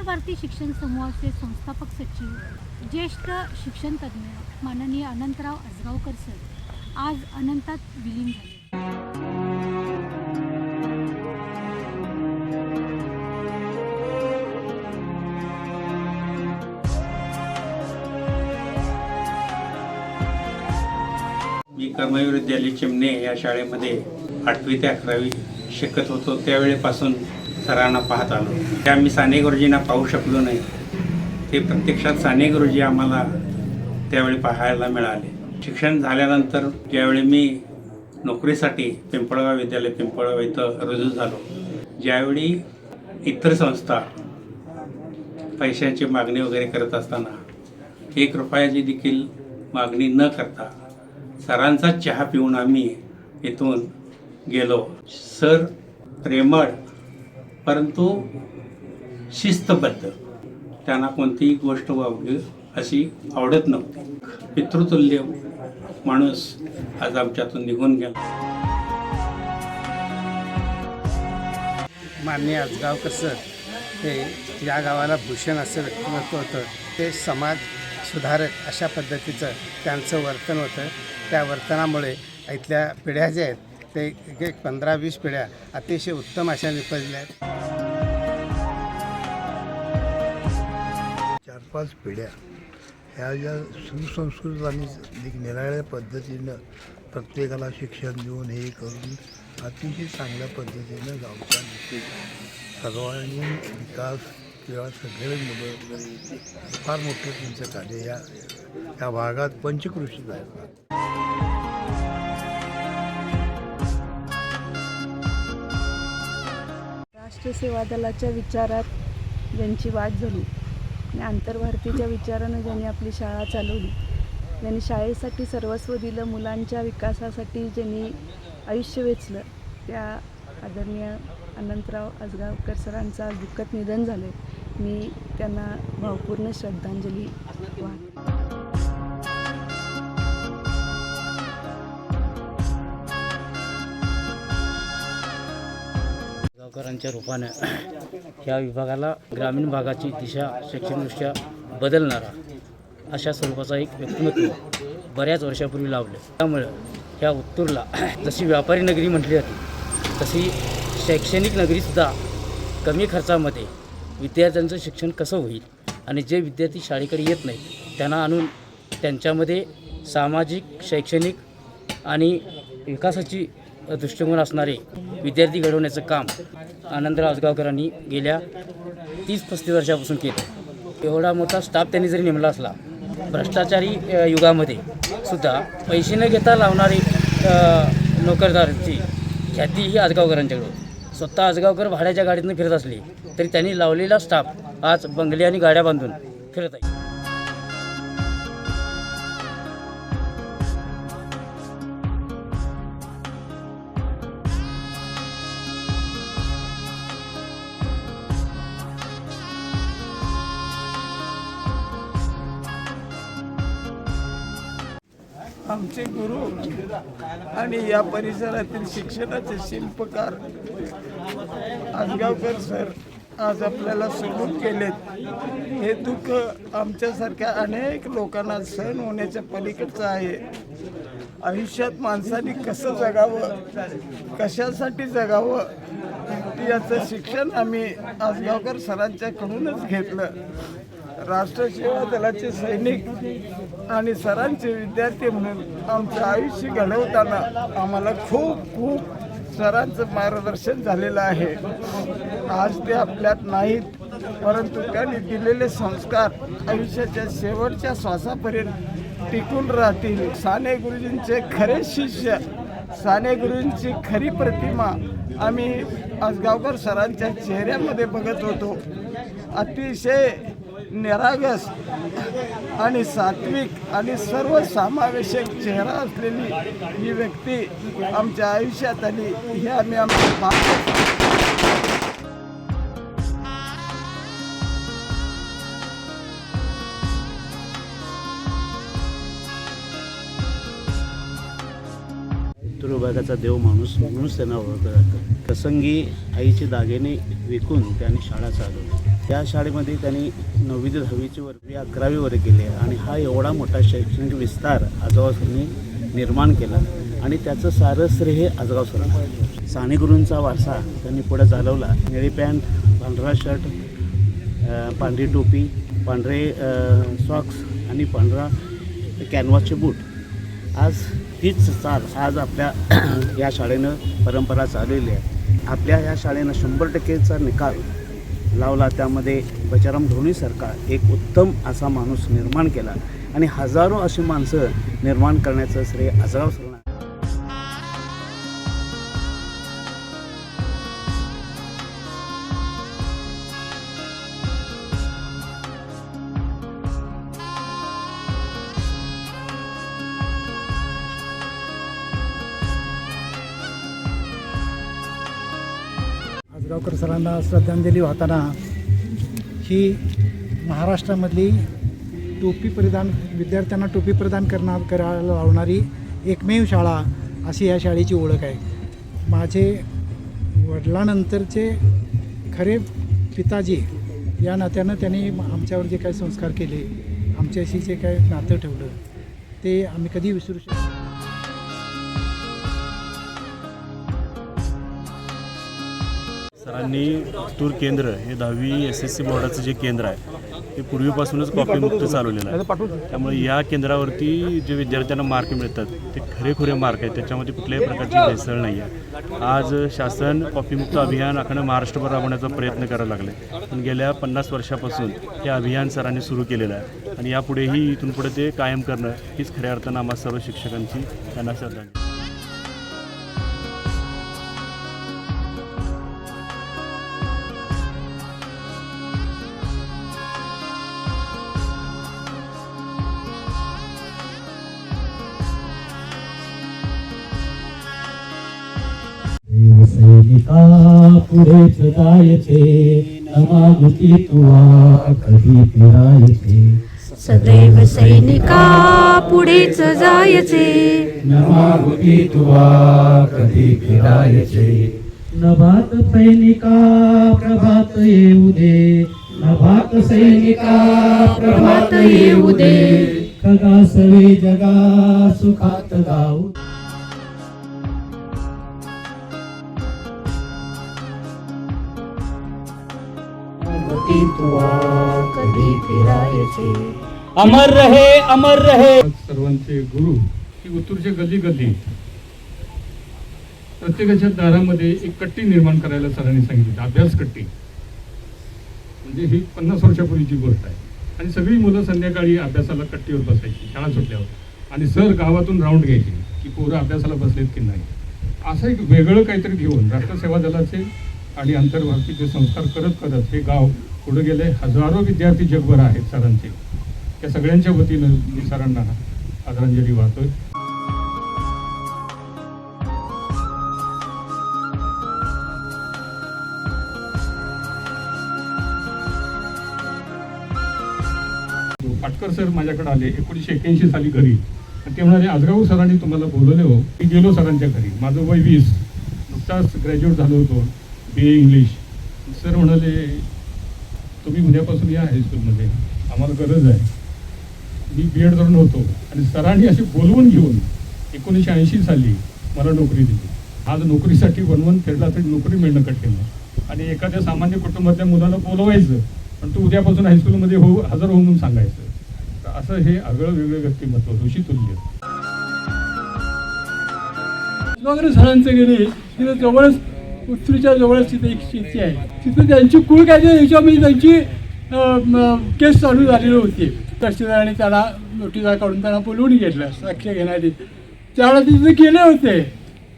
आंतरभारतीय शिक्षण समूहाचे संस्थापक सचिव ज्येष्ठ शिक्षणतज्ज्ञ माननीय अनंतराव आजगावकर सर आज अनंतात विलीन झाले. मी कर्मवीर विद्यालय चिमणे या शाळेमध्ये आठवी ते अकरावी शिकत होतो. त्यावेळेपासून सरांना पाहत आलो. ते आम्ही साने गुरुजींना पाहू शकलो नाही. ते प्रत्यक्षात साने गुरुजी आम्हाला त्यावेळी पाहायला मिळाले. शिक्षण झाल्यानंतर ज्यावेळी मी नोकरीसाठी पिंपळगाव विद्यालय पिंपळगाव इथं रुजू झालो. ज्यावेळी इतर संस्था पैशाची मागणी वगैरे करत असताना एक रुपयाची देखील मागणी न करता सरांचा चहा पिऊन आम्ही इथून गेलो. सर प्रेमळ परंतु शिस्तबद्ध. त्यांना कोणतीही गोष्ट वावली अशी आवडत नव्हती. पितृतुल्य माणूस आज आमच्यातून निघून गेला. माननीय आजगावकर सर हे या गावाला भूषण असं व्यक्तिमत्व होतं. ते समाज सुधारक अशा पद्धतीचं त्यांचं वर्तन होतं. त्या वर्तनामुळे इथल्या पिढ्या ज्या आहेत ते एक एक पंधरा वीस पिढ्या अतिशय उत्तम अशा निपजल्या आहेत. चार पाच पिढ्या ह्या ज्या सुसंस्कृत आणि निराळ्या पद्धतीनं प्रत्येकाला शिक्षण देऊन हे करून अतिशय चांगल्या पद्धतीनं गावच्या सर्वांनी विकास किंवा सगळे मुलं फार मोठं त्यांचं कार्य या या भागात पंचकृषीत आहेत. राष्ट्रीय सेवा दलाच्या विचारात ज्यांची वाट झाली आणि आंतरभारतीच्या विचारानं ज्यांनी आपली शाळा चालवली ज्यांनी शाळेसाठी सर्वस्व दिलं मुलांच्या विकासासाठी ज्यांनी आयुष्य वेचलं त्या आदरणीय अनंतराव आजगावकर सरांचं आज दुःखद निधन झालं मी त्यांना भावपूर्ण श्रद्धांजली वाहते. गावकरांच्या रूपानं ह्या विभागाला ग्रामीण भागाची दिशा शैक्षणिकदृष्ट्या बदलणारा अशा स्वरूपाचा एक व्यक्तिमत्व बऱ्याच वर्षापूर्वी लावलं त्यामुळं ह्या उत्तूरला जशी व्यापारी नगरी म्हटली जाते तशी शैक्षणिक नगरीसुद्धा कमी खर्चामध्ये विद्यार्थ्यांचं शिक्षण कसं होईल आणि जे विद्यार्थी शाळेकडे येत नाहीत त्यांना आणून त्यांच्यामध्ये सामाजिक शैक्षणिक आणि विकासाची दृष्टिकोन असणारे विद्यार्थी घडवण्याचं काम आनंदराव आजगावकरांनी गेल्या तीस पस्तीस वर्षापासून केलं. एवढा मोठा स्टाफ त्यांनी जरी नेमला असला भ्रष्टाचारी युगामध्ये सुद्धा पैसे न घेता लावणारे नोकरदारांची ख्याती ही आजगावकरांच्याकडं स्वतः आजगावकर भाड्याच्या गाडीतून फिरत असले तरी त्यांनी लावलेला स्टाफ आज बंगले आणि गाड्या बांधून फिरत आहे. आमचे गुरु आणि या परिसरातील शिक्षणाचे शिल्पकार आजगावकर सर आज आपल्याला सोडून केलेत. हे दुःख आमच्यासारख्या अनेक लोकांना सहन होण्याच्या पलीकडचं आहे. आयुष्यात माणसाने कसं जगावं कशासाठी जगावं याचं शिक्षण आम्ही आजगावकर सरांच्याकडूनच घेतलं. राष्ट्र सेवा दलाचे सैनिक आणि सरांचे विद्यार्थी म्हणून आमचं आयुष्य घडवताना आम्हाला खूप खूप सरांचं मार्गदर्शन झालेलं आहे. आज ते आपल्यात नाहीत परंतु त्यांनी दिलेले संस्कार आयुष्याच्या शेवटच्या श्वासापर्यंत टिकून राहतील. साने गुरुजींचे खरे शिष्य साने गुरुजींची खरी प्रतिमा आम्ही आजगावकर सरांच्या चेहऱ्यामध्ये बघत होतो. अतिशय निरागस आणि सात्विक आणि सर्वसमावेशक चेहरा असलेली ही व्यक्ती आमच्या आयुष्यात आली. हे आम्ही आमच्या भाग्य विभागाचा देव माणूस म्हणूनच त्यांना ओळखलं जातं. प्रसंगी आईचे दागिने विकून त्यांनी शाळा चालवली. त्या शाळेमध्ये त्यांनी नववी ते दहावीची वर्गी अकरावी वर्ग केले आणि हा एवढा मोठा शैक्षणिक विस्तार आजोबासांनी सरांनी निर्माण केला आणि त्याचं सारं श्रेय हे आजगाव सरांना साने गुरूंचा वारसा त्यांनी पुढे चालवला. निळी पॅन्ट पांढरा शर्ट पांढरी टोपी पांढरे सॉक्स आणि पांढरा कॅनव्हासचे बूट. आज हीच चाल आज आपल्या या शाळेनं परंपरा चालवली आहे. आपल्या या शाळेनं शंभर टक्केचा निकाल लावला त्यामध्ये बचाराम सरकार एक उत्तम असा माणूस निर्माण केला. आणि हजारो अशी माणसं निर्माण करण्याचं श्रेय आजराव सावरकर सरांना श्रद्धांजली वाहताना ही महाराष्ट्रामधली टोपी परिधान विद्यार्थ्यांना टोपी प्रदान करणार करायला लावणारी एकमेव शाळा अशी या शाळेची ओळख आहे. माझे वडिलानंतरचे खरे पिताजी या नात्यानं त्यांनी आमच्यावर जे काही संस्कार केले आमच्याशी जे काही नातं ठेवलं ते आम्ही कधी विसरू शकतो आणि तूर केंद्र हे दहावी एस एस सी बोर्डाचं जे केंद्र आहे ते पूर्वीपासूनच कॉपीमुक्त चालवलेलं आहे. त्यामुळे या केंद्रावरती जे विद्यार्थ्यांना मार्क मिळतात ते खरेखुरे मार्क आहेत. त्याच्यामध्ये कुठल्याही प्रकारची भेसळ नाही आहे. आज शासन कॉपीमुक्त अभियान आखणं महाराष्ट्रभर राबवण्याचा प्रयत्न करायला लागले पण गेल्या पन्नास वर्षापासून हे अभियान सरांनी सुरू केलेलं आहे. आणि यापुढेही इथून पुढे ते कायम करणं हीच खऱ्या अर्थानं आम्हा सर्व शिक्षकांची त्यांना श्रद्धांजली. सैनिका पुढेच जायचे नमागुती तुवा कधी फिरायचे. सदैव सैनिका पुढेच जायचे नमागुती तुवा कधी फिरायचे. नभात सैनिका प्रभात येऊ दे नभात सैनिका प्रभात येऊ दे. खगा सवे जगा सुखात गाऊ कधी फिरायचे? अमर रहे अमर रहे. सर्वांचे गुरु की उत्तूरच्या गल्ली गल्ली प्रत्येकाच्या दारामध्ये एक कट्टी निर्माण करायला सरांनी सांगितली अभ्यास कट्टी. म्हणजे ही पन्नास वर्षापूर्वीची गोष्ट आहे. आणि सगळी मुलं संध्याकाळी अभ्यासाला कट्टीवर बसायची शाळा सुटल्यावर आणि सर गावातून राऊंड घ्यायची की पोरं अभ्यासाला बसलेत की नाही. असं एक वेगळं काहीतरी घेऊन राष्ट्रसेवा दलाचे आणि आंतरभारतीचे संस्कार करत करत हे गाव पुढे गेले हजारो विद्यार्थी जगभर आहेत सरांचे. त्या सगळ्यांच्या वतीनं मी सरांना आदरांजली वाहतोय. पाटकर सर माझ्याकडे आले एकोणीसशे एक्क्याऐंशी साली घरी. आणि ते म्हणाले आजगाव सरांनी तुम्हाला बोलवले हो. मी गेलो सरांच्या घरी. माझं वय वीस. नुकताच ग्रॅज्युएट झालो होतो. बी ए इंग्लिश. सर म्हणाले तुम्ही उद्यापासून या हायस्कूलमध्ये आम्हाला गरज आहे. मी बी एड करून होतो आणि सरांनी असे बोलवून घेऊन एकोणीसशे ऐंशी साली मला नोकरी दिली. आज नोकरीसाठी वनवन फिरला तरी नोकरी मिळणं कठीण आहे. आणि एखाद्या सामान्य कुटुंबातल्या मुलाला बोलवायचं पण तू उद्यापासून हायस्कूलमध्ये हो हजर हो म्हणून सांगायचं. तर असं हे आगळं वेगळं व्यक्तिमत्व ऋषी तुल्य. वगैरे सरांचं गेले तिथं जवळच उत्तरेच्या जवळच तिथे एक शेती आहे. तिथं त्यांची कुळ काय याच्यामध्ये त्यांची अं, केस चालू झालेली होती. तहसीलदाराने त्याला नोटिसा काढून त्यांना बोलवून घेतलं साक्ष घेणारी त्यावेळेला तिथे गेले होते.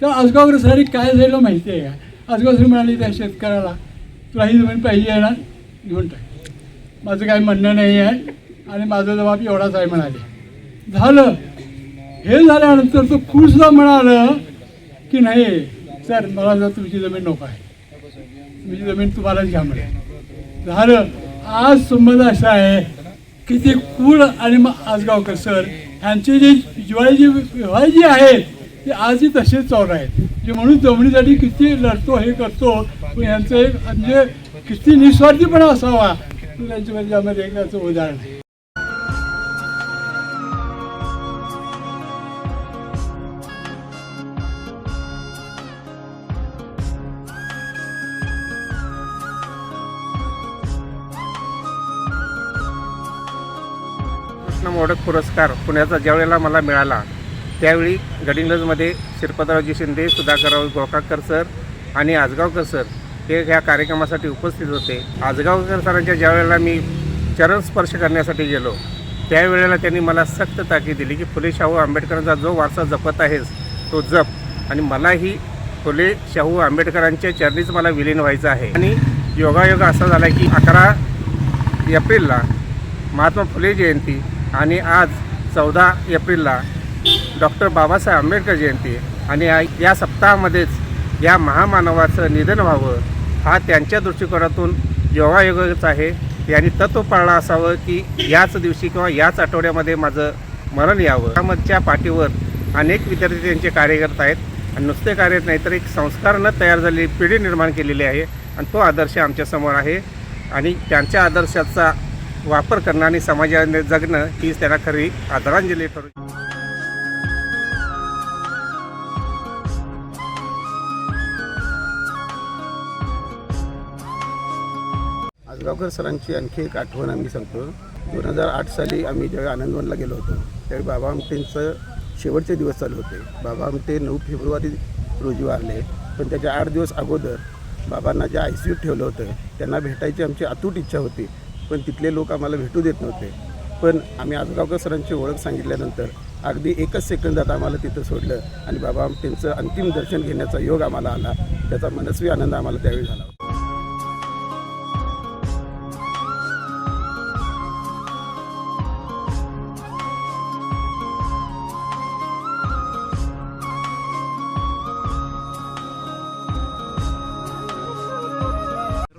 त्या आजगावकर सरांनी काय झालं माहिती आहे का? आजगाव सर म्हणाले त्या शेतकऱ्याला तुला ही जमीन पाहिजे आहे ना? घेऊन टाक. माझं काही म्हणणं नाही आहे आणि माझा जबाब एवढाच आहे म्हणाले. झालं. हे झाल्यानंतर तो खुशला म्हणालं की नाही सर मला जर तुमची जमीन नको आहे. तुमची जमीन तुम्हालाच घ्या म्हणे. झालं. आज संबंध असा आहे की ते कुळ आणि मग आजगावकर सर ह्यांचे जे जिवाळी जे व्यवहार जे आहेत ते आजही तसेच चौर आहेत. जे म्हणून जमिनीसाठी किती लढतो हे करतो पण ह्यांचं एक म्हणजे किती निस्वार्थीपणा असावा त्यांच्यामध्ये यामध्ये एक उदाहरण आहे. ओळख पुरस्कार पुण्याचा ज्यावेळेला मला मिळाला त्यावेळी गडिंग्लजमध्ये श्रीपदरावजी शिंदे सुधाकरराव गोकाकर सर आणि आजगावकर सर हे ह्या कार्यक्रमासाठी उपस्थित होते. आजगावकर सरांच्या ज्यावेळेला मी चरण स्पर्श करण्यासाठी गेलो त्यावेळेला त्यांनी मला सक्त ताकीद दिली की फुले शाहू आंबेडकरांचा जो वारसा जपत आहेस तो जप. आणि मलाही फुले शाहू आंबेडकरांच्या चरणीच मला विलीन व्हायचं आहे. आणि योगायोग असा झाला की अकरा एप्रिलला महात्मा फुले जयंती आणि आज चौदा एप्रिलला डॉक्टर बाबासाहेब आंबेडकर जयंती आणि या- सप्ताहामध्येच या महामानवाचं निधन व्हावं हा त्यांच्या दृष्टिकोनातून योगायोगच आहे. यांनी तत्व पाळलं असावं की याच दिवशी किंवा याच आठवड्यामध्ये माझं मरण यावं. त्यामधच्या पाठीवर अनेक विद्यार्थी त्यांचे कार्य करत आहेत आणि नुसते कार्य नाही तर एक न तयार झालेली पिढी निर्माण केलेली आहे आणि तो आदर्श आमच्यासमोर आहे आणि त्यांच्या आदर्शाचा वापर करणं आणि समाजाने जगणं हीच त्यांना खरी आदरांजली ठरू आजगावकर सरांची आणखी एक आठवण आम्ही सांगतो. दोन हजार आठ साली आम्ही ज्यावेळी आनंदवनला गेलो होतो त्यावेळी बाबा आमटेंचं शेवटचे दिवस चालू होते. बाबा आमटे नऊ फेब्रुवारी रोजी वारले पण त्याच्या आठ दिवस अगोदर बाबांना ज्या आय सी यूत ठेवलं होतं त्यांना भेटायची आमची अतूट इच्छा होती. पण तिथले लोक आम्हाला भेटू देत नव्हते. पण आम्ही आजगावकर सरांची ओळख सांगितल्यानंतर अगदी एकच सेकंदात आम्हाला तिथं सोडलं आणि बाबा त्यांचं अंतिम दर्शन घेण्याचा योग आम्हाला आला. त्याचा मनस्वी आनंद आम्हाला त्यावेळी झाला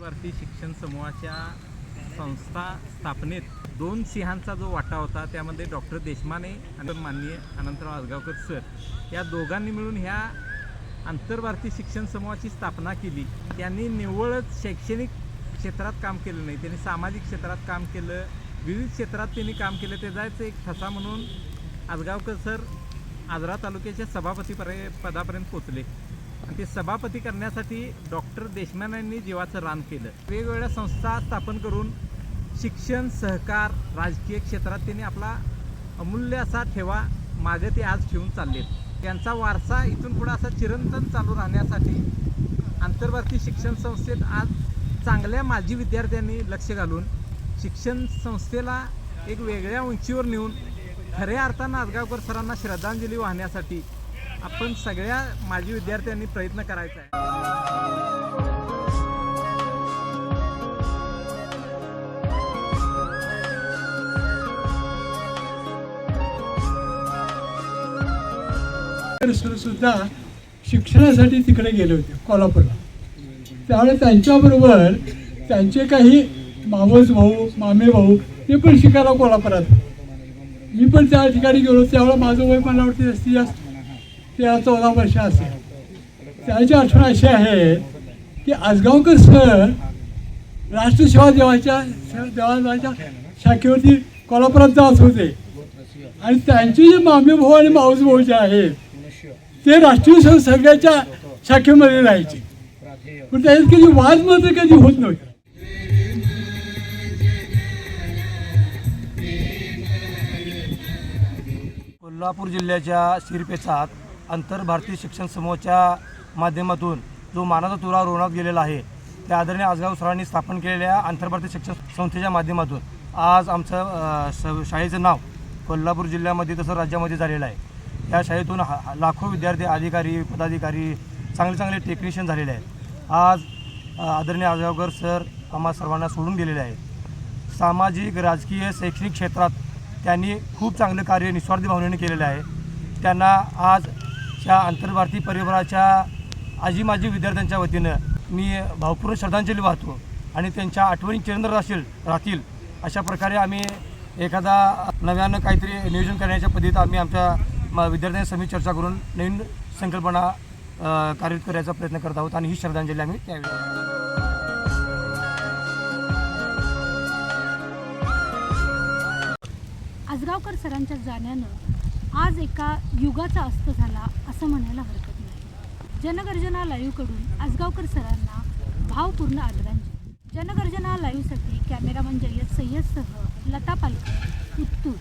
भारतीय शिक्षण समूहाच्या संस्था स्थापनेत दोन सिंहांचा जो वाटा होता त्यामध्ये डॉक्टर देशमाने आणि माननीय अनंतराव आजगावकर सर या दोघांनी मिळून ह्या आंतरभारतीय शिक्षण समूहाची स्थापना केली. त्यांनी निव्वळच शैक्षणिक क्षेत्रात काम केलं नाही त्यांनी सामाजिक क्षेत्रात काम केलं विविध क्षेत्रात त्यांनी काम केलं. जायचं एक ठसा म्हणून आजगावकर सर आजरा तालुक्याच्या सभापती पदापर्यंत पोचले आणि ते सभापती करण्यासाठी डॉक्टर देशमानांनी जीवाचं रान केलं. वेगवेगळ्या संस्था स्थापन करून शिक्षण सहकार राजकीय क्षेत्रात त्यांनी आपला अमूल्य असा ठेवा मागे ते आज ठेवून चाललेत. त्यांचा वारसा इथून पुढे असा चिरंतन चालू राहण्यासाठी आंतरभारतीय शिक्षण संस्थेत आज चांगल्या माजी विद्यार्थ्यांनी लक्ष घालून शिक्षण संस्थेला एक वेगळ्या उंचीवर नेऊन खऱ्या अर्थानं आजगावकर सरांना श्रद्धांजली वाहण्यासाठी आपण सगळ्या माजी विद्यार्थ्यांनी प्रयत्न करायचा आहे. सर सुद्धा शिक्षणासाठी तिकडे गेले होते कोल्हापूरला. त्यामुळे त्यांच्याबरोबर त्यांचे काही मावस भाऊ मामे भाऊ ते पण शिकायला कोल्हापुरात. मी पण त्या ठिकाणी गेलो त्यावेळेला माझं वय मला वाटते जास्तीत जास्त तेरा चौदा वर्ष असेल. त्याची आठवण अशी आहे की आजगावकर सर राष्ट्रसेवा देवाच्या देवाच्या शाखेवरती कोल्हापुरात जात होते. आणि त्यांचे जे मामे भाऊ आणि माऊस भाऊ जे आहेत ते राष्ट्रीय संसर्गाच्या शाखेमध्ये राहायचे. पण त्याच्यात कधी वाद मात्र कधी होत नव्हते. कोल्हापूर जिल्ह्याच्या शिरपेचात आंतरभारतीय शिक्षण समूहाच्या माध्यमातून जो मानाचा तुरा रोवण्यात गेलेला आहे त्या आदरणीय आजगाव सरांनी स्थापन केलेल्या आंतरभारतीय शिक्षण संस्थेच्या माध्यमातून आज आमचं शाळेचं नाव कोल्हापूर जिल्ह्यामध्ये तसं राज्यामध्ये झालेलं आहे. या शाळेतून हा लाखो विद्यार्थी अधिकारी पदाधिकारी चांगले चांगले टेक्निशियन झालेले आहेत. आज आदरणीय आजगावकर सर आम्हा सर्वांना सोडून गेलेले आहेत. सामाजिक राजकीय शैक्षणिक क्षेत्रात त्यांनी खूप चांगलं कार्य निस्वार्थी भावनेने केलेलं आहे. त्यांना आजच्या आंतरभारतीय परिवाराच्या आजी माजी विद्यार्थ्यांच्या वतीनं मी भावपूर्ण श्रद्धांजली वाहतो आणि त्यांच्या आठवणी चिरंदर राहतील राहतील अशा प्रकारे आम्ही एखादा नव्यानं काहीतरी नियोजन करण्याच्या पद्धतीत आम्ही आमच्या विद्यार्थ्यांच्या चर्चा करून नवीन संकल्पना कार्यरत करायचा प्रयत्न करत आहोत आणि ही श्रद्धांजली आम्ही त्यावेळी आजगावकर सरांच्या जाण्यानं आज एका युगाचा अस्त झाला असं म्हणायला हरकत नाही. जनगर्जना लाईव्हकडून आजगावकर सरांना भावपूर्ण आदरांजली. जनगर्जना लाईव्हसाठी कॅमेरामन जय्यद सय्यदसह लता पालकर उत्तूर.